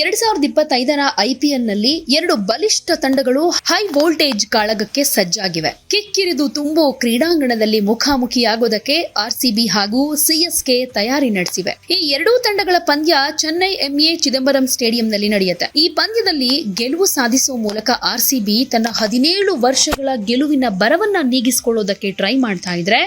ಎರಡ್ ಸಾವಿರದ ಇಪ್ಪತ್ತೈದರ ಐಪಿಎಲ್ನಲ್ಲಿ ಎರಡು ಬಲಿಷ್ಠ ತಂಡಗಳು ಹೈ ವೋಲ್ಟೇಜ್ ಕಾಳಗಕ್ಕೆ ಸಜ್ಜಾಗಿವೆ. ಕಿಕ್ಕಿರಿದು ತುಂಬೋ ಕ್ರೀಡಾಂಗಣದಲ್ಲಿ ಮುಖಾಮುಖಿಯಾಗೋದಕ್ಕೆ ಆರ್ಸಿಬಿ ಹಾಗೂ ಸಿಎಸ್ಕೆ ತಯಾರಿ ನಡೆಸಿವೆ. ಈ ಎರಡೂ ತಂಡಗಳ ಪಂದ್ಯ ಚೆನ್ನೈ ಎಂಎ ಚಿದಂಬರಂ ಸ್ಟೇಡಿಯಂನಲ್ಲಿ ನಡೆಯುತ್ತೆ. ಈ ಪಂದ್ಯದಲ್ಲಿ ಗೆಲುವು ಸಾಧಿಸುವ ಮೂಲಕ ಆರ್ಸಿಬಿ ತನ್ನ ಹದಿನೇಳು ವರ್ಷಗಳ ಗೆಲುವಿನ ಬರವನ್ನ ನೀಗಿಸಿಕೊಳ್ಳೋದಕ್ಕೆ ಟ್ರೈ ಮಾಡ್ತಾ ಇದ್ರೆ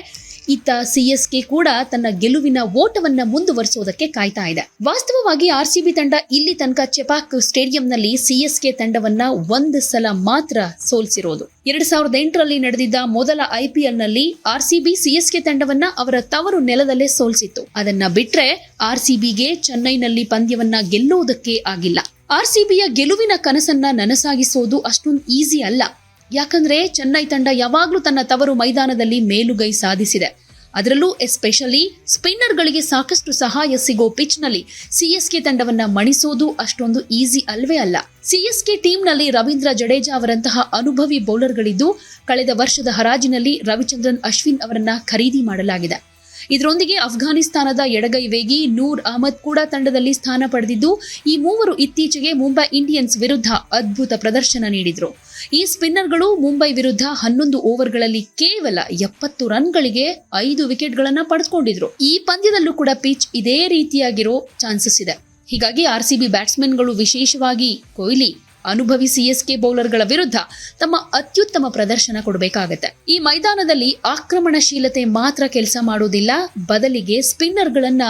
ಇತ್ತ ಸಿಎಸ್ಕೆ ಕೂಡ ತನ್ನ ಗೆಲುವಿನ ಓಟವನ್ನ ಮುಂದುವರಿಸುವುದಕ್ಕೆ ಕಾಯ್ತಾ ಇದೆ. ವಾಸ್ತವವಾಗಿ ಆರ್ಸಿಬಿ ತಂಡ ಇಲ್ಲಿ ತನಕ ಚೆಪಾಕ್ ಸ್ಟೇಡಿಯಂನಲ್ಲಿ ಸಿಎಸ್ಕೆ ತಂಡವನ್ನ ಒಂದು ಸಲ ಮಾತ್ರ ಸೋಲಿಸಿರೋದು. ಎರಡ್ ಸಾವಿರದ ಎಂಟರಲ್ಲಿ ನಡೆದಿದ್ದ ಮೊದಲ ಐಪಿಎಲ್ನಲ್ಲಿ ಆರ್ಸಿಬಿ ಸಿಎಸ್ಕೆ ತಂಡವನ್ನ ಅವರ ತವರು ನೆಲದಲ್ಲೇ ಸೋಲಿಸಿತ್ತು. ಅದನ್ನ ಬಿಟ್ರೆ ಆರ್ಸಿಬಿಗೆ ಚೆನ್ನೈನಲ್ಲಿ ಪಂದ್ಯವನ್ನ ಗೆಲ್ಲುವುದಕ್ಕೆ ಆಗಿಲ್ಲ. ಆರ್ಸಿಬಿಯ ಗೆಲುವಿನ ಕನಸನ್ನ ನನಸಾಗಿಸೋದು ಅಷ್ಟೊಂದು ಈಸಿ ಅಲ್ಲ. ಯಾಕಂದ್ರೆ ಚೆನ್ನೈ ತಂಡ ಯಾವಾಗಲೂ ತನ್ನ ತವರು ಮೈದಾನದಲ್ಲಿ ಮೇಲುಗೈ ಸಾಧಿಸಿದೆ. ಅದರಲ್ಲೂ ಎಸ್ಪೆಷಲಿ ಸ್ಪಿನ್ನರ್ಗಳಿಗೆ ಸಾಕಷ್ಟು ಸಹಾಯ ಸಿಗೋ ಪಿಚ್ನಲ್ಲಿ ಸಿಎಸ್ಕೆ ತಂಡವನ್ನ ಮಣಿಸೋದು ಅಷ್ಟೊಂದು ಈಸಿ ಅಲ್ವೇ ಅಲ್ಲ. ಸಿಎಸ್ಕೆ ಟೀಮ್ನಲ್ಲಿ ರವೀಂದ್ರ ಜಡೇಜಾ ಅವರಂತಹ ಅನುಭವಿ ಬೌಲರ್ಗಳಿದ್ದು, ಕಳೆದ ವರ್ಷದ ಹರಾಜಿನಲ್ಲಿ ರವಿಚಂದ್ರನ್ ಅಶ್ವಿನ್ ಅವರನ್ನ ಖರೀದಿ ಮಾಡಲಾಗಿದೆ. ಇದರೊಂದಿಗೆ ಅಫ್ಘಾನಿಸ್ತಾನದ ಎಡಗೈ ವೇಗಿ ನೂರ್ ಅಹಮದ್ ಕೂಡ ತಂಡದಲ್ಲಿ ಸ್ಥಾನ ಪಡೆದಿದ್ದು, ಈ ಮೂವರು ಇತ್ತೀಚೆಗೆ ಮುಂಬೈ ಇಂಡಿಯನ್ಸ್ ವಿರುದ್ಧ ಅದ್ಭುತ ಪ್ರದರ್ಶನ ನೀಡಿದರು. ಈ ಸ್ಪಿನ್ನರ್ಗಳು ಮುಂಬೈ ವಿರುದ್ಧ ಹನ್ನೊಂದು ಓವರ್ಗಳಲ್ಲಿ ಕೇವಲ ಎಪ್ಪತ್ತು ರನ್ಗಳಿಗೆ ಐದು ವಿಕೆಟ್ಗಳನ್ನು ಪಡೆದುಕೊಂಡಿದ್ರು. ಈ ಪಂದ್ಯದಲ್ಲೂ ಕೂಡ ಪಿಚ್ ಇದೇ ರೀತಿಯಾಗಿರೋ ಚಾನ್ಸಸ್ ಇದೆ. ಹೀಗಾಗಿ ಆರ್ಸಿಬಿ ಬ್ಯಾಟ್ಸ್ಮನ್ಗಳು ವಿಶೇಷವಾಗಿ ಕೊಹ್ಲಿ ಅನುಭವಿ ಸಿಎಸ್ಕೆ ಬೌಲರ್ಗಳ ವಿರುದ್ಧ ತಮ್ಮ ಅತ್ಯುತ್ತಮ ಪ್ರದರ್ಶನ ಕೊಡಬೇಕಾಗತ್ತೆ. ಈ ಮೈದಾನದಲ್ಲಿ ಆಕ್ರಮಣಶೀಲತೆ ಮಾತ್ರ ಕೆಲಸ ಮಾಡೋದಿಲ್ಲ ಬದಲಿಗೆ ಸ್ಪಿನ್ನರ್ಗಳನ್ನ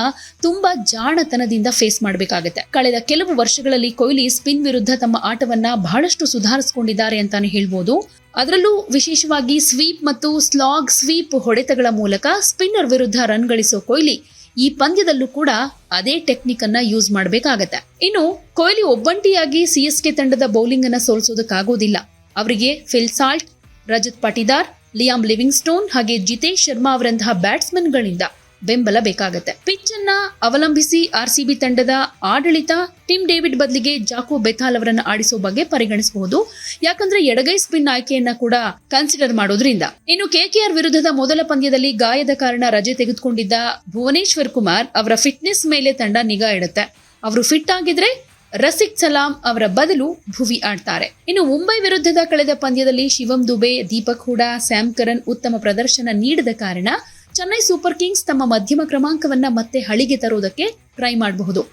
ತುಂಬಾ ಜಾಣತನದಿಂದ ಫೇಸ್ ಮಾಡಬೇಕಾಗತ್ತೆ. ಕಳೆದ ಕೆಲವು ವರ್ಷಗಳಲ್ಲಿ ಕೊಹ್ಲಿ ಸ್ಪಿನ್ ವಿರುದ್ಧ ತಮ್ಮ ಆಟವನ್ನ ಬಹಳಷ್ಟು ಸುಧಾರಿಸಿಕೊಂಡಿದ್ದಾರೆ ಅಂತಾನೆ ಹೇಳ್ಬೋದು. ಅದರಲ್ಲೂ ವಿಶೇಷವಾಗಿ ಸ್ವೀಪ್ ಮತ್ತು ಸ್ಲಾಗ್ ಸ್ವೀಪ್ ಹೊಡೆತಗಳ ಮೂಲಕ ಸ್ಪಿನ್ನರ್ ವಿರುದ್ಧ ರನ್ ಗಳಿಸೋ ಕೊಹ್ಲಿ ಈ ಪಂದ್ಯದಲ್ಲೂ ಕೂಡ ಅದೇ ಟೆಕ್ನಿಕ್ ಅನ್ನ ಯೂಸ್ ಮಾಡಬೇಕಾಗತ್ತೆ. ಇನ್ನು, ಕೊಹ್ಲಿ ಒಬ್ಬಂಟಿಯಾಗಿ ಸಿಎಸ್ಕೆ ತಂಡದ ಬೌಲಿಂಗ್ ಅನ್ನ ಸೋಲಿಸೋದಕ್ಕಾಗೋದಿಲ್ಲ. ಅವರಿಗೆ Phil Salt Rajat Patidar Liam Livingstone ಹಾಗೆ ಜಿತೇಶ್ ಶರ್ಮಾ ಅವರಂತಹ ಬ್ಯಾಟ್ಸ್ಮನ್ಗಳಿಂದ ಬೆಂಬಲ ಬೇಕಾಗತ್ತೆ. ಪಿಚ್ ಅನ್ನ ಅವಲಂಬಿಸಿ ಆರ್ಸಿಬಿ ತಂಡದ ಆಡಳಿತ ಟಿಮ್ ಡೇವಿಡ್ ಬದಲಿಗೆ ಜಾಕೋ ಬೆಥಾಲ್ ಅವರನ್ನು ಆಡಿಸೋ ಬಗ್ಗೆ ಪರಿಗಣಿಸಬಹುದು. ಯಾಕಂದ್ರೆ ಎಡಗೈ ಸ್ಪಿನ್ ಆಯ್ಕೆಯನ್ನ ಕೂಡ ಕನ್ಸಿಡರ್ ಮಾಡೋದ್ರಿಂದ. ಇನ್ನು ಕೆಕೆಆರ್ ವಿರುದ್ಧದ ಮೊದಲ ಪಂದ್ಯದಲ್ಲಿ ಗಾಯದ ಕಾರಣ ರಜೆ ತೆಗೆದುಕೊಂಡಿದ್ದ ಭುವನೇಶ್ವರ್ ಕುಮಾರ್ ಅವರ ಫಿಟ್ನೆಸ್ ಮೇಲೆ ತಂಡ ನಿಗಾ ಇಡುತ್ತೆ. ಅವರು ಫಿಟ್ ಆಗಿದ್ರೆ ರಸಿಕ್ ಸಲಾಂ ಅವರ ಬದಲು ಭುವಿ ಆಡ್ತಾರೆ. ಇನ್ನು ಮುಂಬೈ ವಿರುದ್ಧದ ಕಳೆದ ಪಂದ್ಯದಲ್ಲಿ ಶಿವಂ ದುಬೆ, ದೀಪಕ್ ಹೂಡಾ ಸ್ಯಾಮ್ ಕರನ್ ಉತ್ತಮ ಪ್ರದರ್ಶನ ನೀಡದ ಕಾರಣ ಚೆನ್ನೈ ಸೂಪರ್ ಕಿಂಗ್ಸ್ ತಮ್ಮ ಮಧ್ಯಮ ಕ್ರಮಾಂಕವನ್ನ ಮತ್ತೆ ಹಳಿಗೆ ತರುವುದಕ್ಕೆ ಟ್ರೈ ಮಾಡಬಹುದು.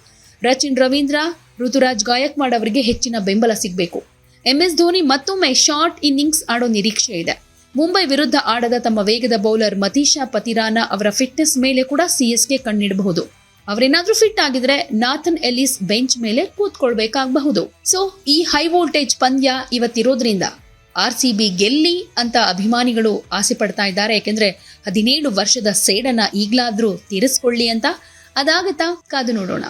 ರಚಿನ್ ರವೀಂದ್ರ, ಋತುರಾಜ್ ಗಾಯಕ್ವಾಡ್ ಅವರಿಗೆ ಹೆಚ್ಚಿನ ಬೆಂಬಲ ಸಿಗಬೇಕು. ಎಂಎಸ್ ಧೋನಿ ಮತ್ತೊಮ್ಮೆ ಶಾರ್ಟ್ ಇನ್ನಿಂಗ್ಸ್ ಆಡೋ ನಿರೀಕ್ಷೆ ಇದೆ. ಮುಂಬೈ ವಿರುದ್ಧ ಆಡದ ತಮ್ಮ ವೇಗದ ಬೌಲರ್ ಮತೀಶಾ ಪತಿರಾನ ಅವರ ಫಿಟ್ನೆಸ್ ಮೇಲೆ ಕೂಡ ಸಿಎಸ್ಗೆ ಕಣ್ಣಿಡಬಹುದು. ಅವರೇನಾದ್ರೂ ಫಿಟ್ ಆಗಿದ್ರೆ ನಾಥನ್ ಎಲಿಸ್ ಬೆಂಚ್ ಮೇಲೆ ಕೂತ್ಕೊಳ್ಬೇಕಾಗಬಹುದು. ಸೊ, ಈ ಹೈ ವೋಲ್ಟೇಜ್ ಪಂದ್ಯ ಇವತ್ತಿರೋದ್ರಿಂದ ಆರ್ ಸಿ ಬಿ ಗೆಲ್ಲಿ ಅಂತ ಅಭಿಮಾನಿಗಳು ಆಸೆ ಪಡ್ತಾ ಇದ್ದಾರೆ. ಯಾಕೆಂದ್ರೆ ಹದಿನೇಳು ವರ್ಷದ ಸೇಡನ್ನ ಈಗ್ಲಾದ್ರೂ ತೀರಿಸ್ಕೊಳ್ಳಿ ಅಂತ ಅದಾಗತ್ತಾ ಕಾದು ನೋಡೋಣ.